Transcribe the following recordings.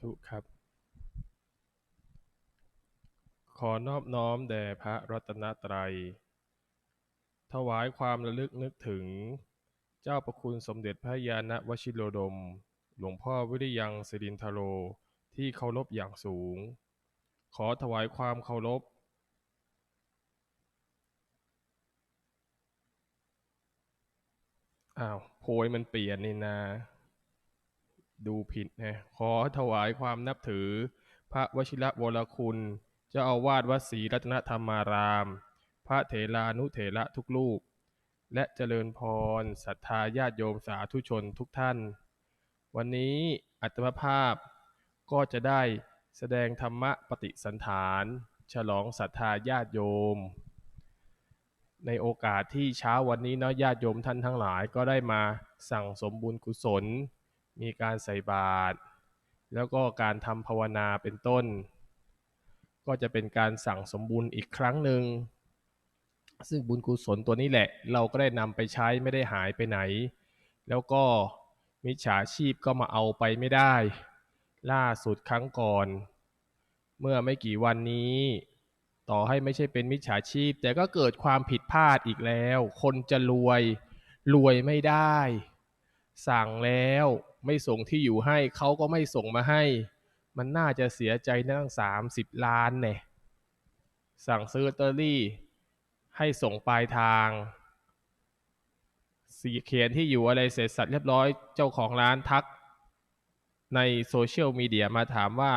ธุครับ ขอนอบน้อมแด่พระรัตนตรัย ถวายความระลึกนึกถึง เจ้าประคุณสมเด็จพระยาณวชิโรดม หลวงพ่อวิริยังสิรินทโรที่เคารพอย่างสูง ขอถวายความเคารพอ้าวโพยมันเปลี่ยนนี่นา ดูผิดนะขอถวายความนับถือ พระวชิระวรคุณเจ้าอาวาสวัดศรีรัตนธรรมาราม พระเถรานุเถระทุกรูปและเจริญพรศรัทธาญาติโยมสาธุชนทุกท่าน วันนี้อัตมภาพก็จะได้แสดงธรรมะปฏิสันฐาน ฉลองศรัทธาญาติโยม ในโอกาสที่เช้าวันนี้เนาะญาติโยมท่านทั้งหลายก็ได้มาสั่งสมบุญกุศล มีการใส่บาตรแล้วก็การทำภาวนาเป็นต้น ก็จะเป็นการสั่งสมบุญอีกครั้งหนึ่ง ซึ่งบุญกุศลตัวนี้แหละ เราก็ได้นำไปใช้ไม่ได้หายไปไหน แล้วก็มิจฉาชีพก็มาเอาไปไม่ได้ ล่าสุดครั้งก่อน เมื่อไม่กี่วันนี้ ต่อให้ไม่ใช่เป็นมิจฉาชีพ แต่ก็เกิดความผิดพลาดอีกแล้ว คนจะรวยรวยไม่ได้ สั่งแล้ว ไม่ส่งที่อยู่ให้เขาก็ไม่ส่งมาให้ มันน่าจะเสียใจนั่งสามสิบล้านเนี่ยสั่งซื้อลอตเตอรี่ ให้ส่งปลายทางสีเขียนที่อยู่อะไรเสร็จสัตว์เรียบร้อยเจ้าของร้านทัก ในโซเชียลมีเดียมาถามว่า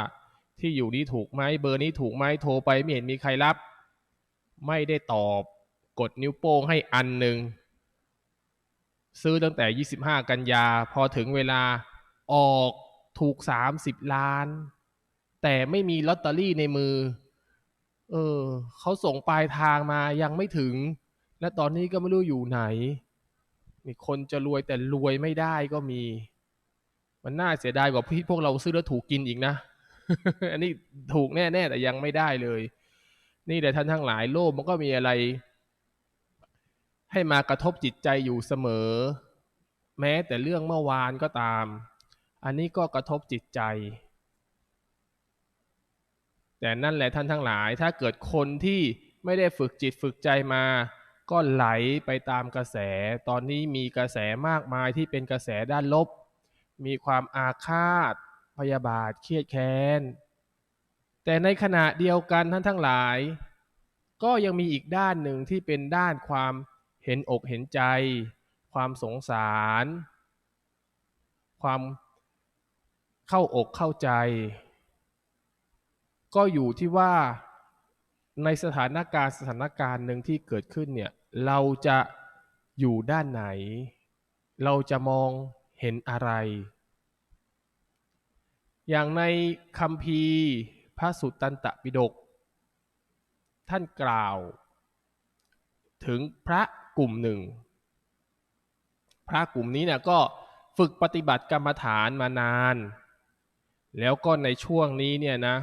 ที่อยู่นี้ถูกไหมเบอร์นี้ถูกไหมโทรไปไม่เห็นมีใครรับ ไม่ได้ตอบ กดนิ้วโป้งให้อันหนึ่ง ซื้อตั้งแต่ 25 กันยา พอถึงเวลาออกถูก 30 ล้าน แต่ไม่มีลอตเตอรี่ในมือ เออเขาส่งปลายทางมายังไม่ถึง และตอนนี้ก็ไม่รู้อยู่ไหนมีคนจะรวยแต่รวยไม่ได้ก็มี มันน่าเสียดายกว่าพี่พวกเราซื้อแล้วถูกกินอีกนะ อันนี้ถูกแน่ๆแต่ยังไม่ได้เลย นี่แต่ท่านทั้งหลายโลกมันก็มีอะไร ให้มากระทบจิตใจอยู่เสมอ แม้แต่เรื่องเมื่อวานก็ตาม อันนี้ก็กระทบจิตใจ แต่นั่นแหละท่านทั้งหลาย ถ้าเกิดคนที่ไม่ได้ฝึกจิตฝึกใจมา ก็ไหลไปตามกระแส ตอนนี้มีกระแสมากมายที่เป็นกระแสด้านลบ มีความอาฆาต พยาบาทเครียดแค้น แต่ในขณะเดียวกันท่านทั้งหลาย ก็ยังมีอีกด้านหนึ่งที่เป็นด้านความ เห็นอกเห็นใจ ความสงสาร ความเข้าอกเข้าใจ ก็อยู่ที่ว่าในสถานการณ์สถานการณ์หนึ่งที่เกิดขึ้นเนี่ยเราจะอยู่ด้านไหน เราจะมองเห็นอะไร อย่างในคำพีพระสุตตันตปิฎกท่านกล่าว ถึงพระ กลุ่มหนึ่ง พระกลุ่มนี้เนี่ยก็ฝึกปฏิบัติกรรมฐานมานาน แล้วก็ในช่วงนี้เนี่ยนะ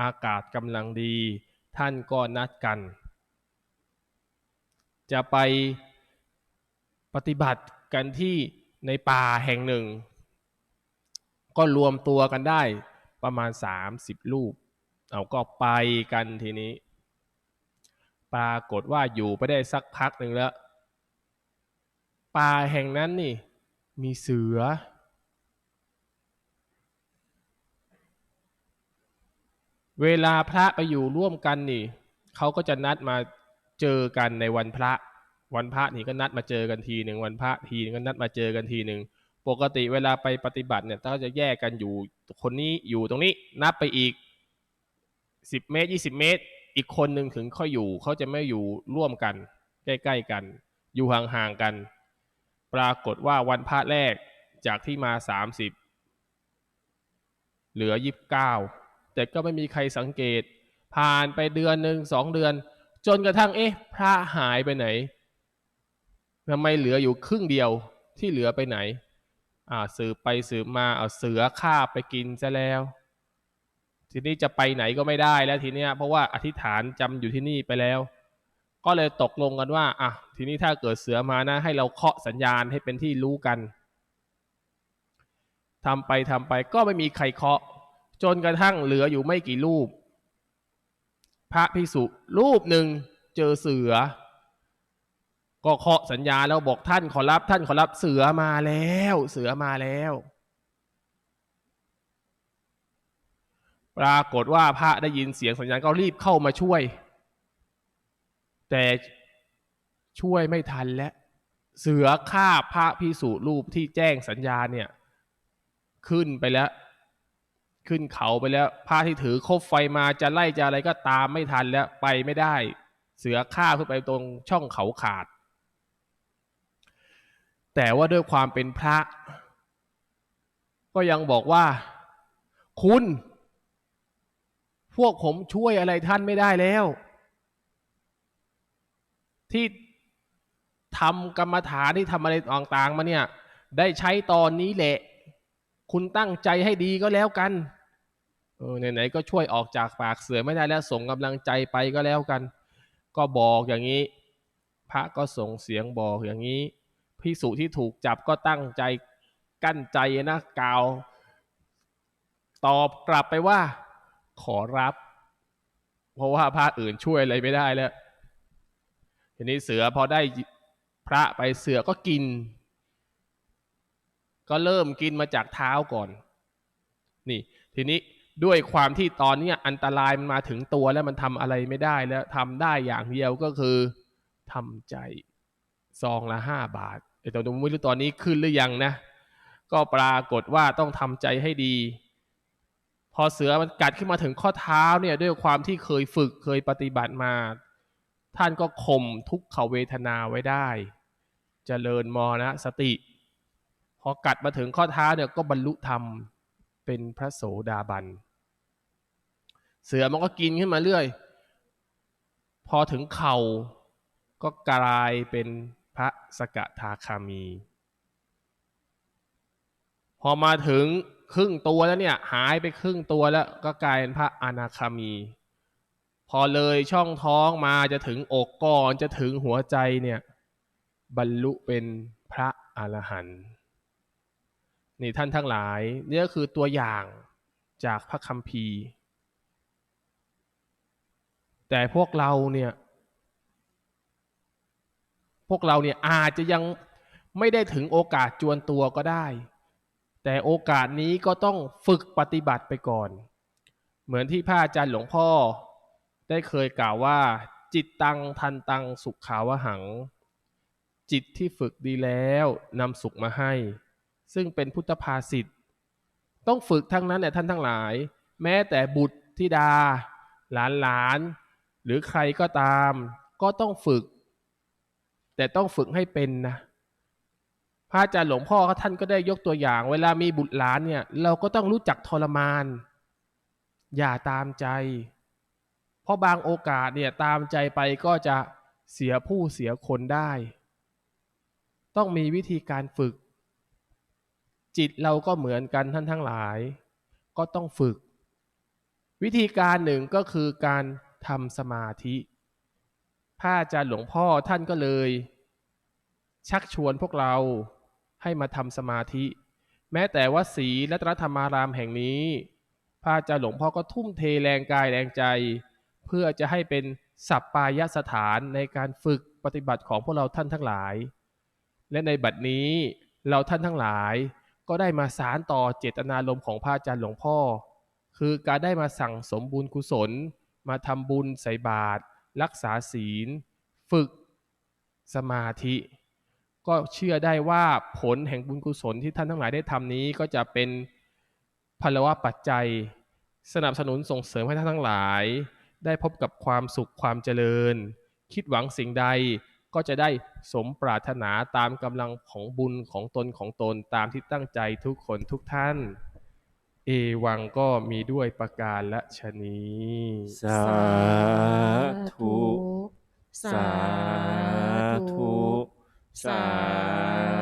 อากาศกำลังดี ท่านก็นัดกัน จะไปปฏิบัติกันที่ในป่าแห่งหนึ่ง ก็รวมตัวกันได้ประมาณ 30ลูกเอาก็ไปกันทีนี้ ปรากฏว่าอยู่ไปได้สักพักหนึ่งแล้ว ป่าแห่งนั้นนี่ มีเสือ เวลาพระไปอยู่ร่วมกันนี่เขาก็จะนัดมาเจอกันในวันพระ วันพระนี่ก็นัดมาเจอกันทีหนึ่งวันพระทีนึงก็นัดมาเจอกันทีหนึ่งปกติเวลาไปปฏิบัติเนี่ยเขาจะแยกกันอยู่คนนี้อยู่ตรงนี้นับไปอีกสิบเมตรยี่สิบเมตร อีกคนหนึ่งถึงค่อยอยู่เขาจะไม่อยู่ร่วมกันใกล้ๆกัน อยู่ห่างๆกัน ปรากฏว่าวันพระแรกจากที่มาสามสิบเหลือยี่สิบเก้าแต่ก็ไม่มีใครสังเกต ผ่านไปเดือนหนึ่งสองเดือน จนกระทั่งเอ๊ะ พระหายไปไหนทำไมเหลืออยู่ครึ่งเดียวที่เหลือไปไหน อ่าสืบไปสืบมาเอาเสือฆ่าไปกินซะแล้ว ทีนี้จะไปไหนก็ไม่ได้แล้วทีเนี้ยเพราะว่าอธิษฐานจำอยู่ที่นี่ไปแล้ว ก็เลยตกลงกันว่าอะทีนี้ถ้าเกิดเสือมานะ ให้เราเคาะสัญญาณให้เป็นที่รู้กันทำไปทำไปก็ไม่มีใครเคาะ จนกระทั่งเหลืออยู่ไม่กี่รูป พระภิกษุรูปหนึ่งเจอเสือ ก็เคาะสัญญาแล้วบอกท่านขอรับท่านขอรับเสือมาแล้ว เสือมาแล้ว ปรากฏว่าพระได้ยินเสียงสัญญาณก็รีบเข้ามาช่วย แต่ช่วยไม่ทันแล้วเสือฆ่าพระพิสุรูปที่แจ้งสัญญาเนี่ย ขึ้นไปแล้ว ขึ้นเขาไปแล้วพระที่ถือคบไฟมาจะไล่จะอะไรก็ตามไม่ทันแล้วไปไม่ได้ เสือฆ่าขึ้นไปตรงช่องเขาขาด แต่ว่าด้วยความเป็นพระ ก็ยังบอกว่า คุณ พวกผมช่วยอะไรท่านไม่ได้แล้ว ที่ทำกรรมฐานที่ทำอะไรต่างๆมาเนี่ย ได้ใช้ตอนนี้แหละ คุณตั้งใจให้ดีก็แล้วกันเออไหนๆก็ช่วยออกจากปากเสือไม่ได้แล้วส่งกำลังใจไปก็แล้วกัน ก็บอกอย่างนี้ พระก็ส่งเสียงบอกอย่างนี้พิสุที่ถูกจับก็ตั้งใจกั้นใจนะกล่าว ตอบกลับไปว่า ขอรับ เพราะว่าพระอื่นช่วยอะไรไม่ได้แล้วทีนี้เสือพอได้พระไปเสือก็กิน ก็เริ่มกินมาจากเท้าก่อน นี่ ทีนี้ด้วยความที่ตอนนี้อันตรายมันมาถึงตัวแล้วมันทำอะไรไม่ได้แล้วทำได้อย่างเดียวก็คือทำใจซองละห้าบาทไอ้ตัวไม่รู้ตอนนี้ขึ้นหรือยังนะ ก็ปรากฏว่าต้องทำใจให้ดี พอเสือมันกัดขึ้นมาถึงข้อเท้าเนี่ยด้วยความที่เคยฝึกเคยปฏิบัติมา ท่านก็ข่มทุกขเวทนาไว้ได้จเจริญมรณะสติ พอกัดมาถึงข้อเท้าเนี่ยก็บรรลุธรรมเป็นพระโสดาบัน เสือมันก็กินขึ้นมาเรื่อย พอถึงเข่าก็กลายเป็นพระสกทาคามี พอมาถึง ครึ่งตัวแล้วเนี่ย หายไปครึ่งตัวแล้วก็กลายเป็นพระอนาคามี พอเลยช่องท้องมาจะถึงอกก่อนจะถึงหัวใจเนี่ย บรรลุเป็นพระอรหันต์นี่ท่านทั้งหลายนี่ก็คือตัวอย่างจากพระคัมภีร์ แต่พวกเราเนี่ย พวกเราเนี่ยอาจจะยังไม่ได้ถึงโอกาสจวนตัวก็ได้ แต่โอกาสนี้ก็ต้องฝึกปฏิบัติไปก่อน เหมือนที่พระอาจารย์หลวงพ่อ ได้เคยกล่าวว่า จิตตังทันตังสุขขาวหัง จิตที่ฝึกดีแล้วนำสุขมาให้ ซึ่งเป็นพุทธภาษิตต้องฝึกทั้งนั้นเนี่ยท่านทั้งหลาย แม้แต่บุตรธิดา หลานหลาน หรือใครก็ตาม ก็ต้องฝึก แต่ต้องฝึกให้เป็นนะ พระอาจารย์หลวงพ่อท่านก็ได้ยกตัวอย่าง เวลามีบุตรหลานเนี่ย เราก็ต้องรู้จักทรมาน อย่าตามใจ เพราะบางโอกาสเนี่ยตามใจไปก็จะเสียผู้เสียคนได้ ต้องมีวิธีการฝึก จิตเราก็เหมือนกันท่านทั้งหลาย ก็ต้องฝึก วิธีการหนึ่งก็คือการทำสมาธิพระอาจารย์หลวงพ่อท่านก็เลย ชักชวนพวกเรา ให้มาทำสมาธิ แม้แต่ว่าศรีรัตนธรรมารามแห่งนี้พระอาจารย์หลวงพ่อก็ทุ่มเทแรงกายแรงใจ เพื่อจะให้เป็นสัปปายสถานในการฝึกปฏิบัติของพวกเราท่านทั้งหลาย และในบัดนี้เราท่านทั้งหลาย ก็ได้มาสารต่อเจตนารมณ์ของพระอาจารย์หลวงพ่อ คือการได้มาสั่งสมบุญกุศล มาทำบุญใส่บาตรรักษาศีล ฝึกสมาธิ ก็เชื่อได้ว่าผลแห่งบุญกุศลที่ท่านทั้งหลายได้ทำนี้ก็จะเป็นพลวะปัจจัย สนับสนุนส่งเสริมให้ท่านทั้งหลาย ได้พบกับความสุขความเจริญ คิดหวังสิ่งใดก็จะได้สมปรารถนาตามกำลังของบุญของตนของตนตามที่ตั้งใจทุกคนทุกท่าน เอวังก็มีด้วยประการละชนีสาธุ สาธุ 三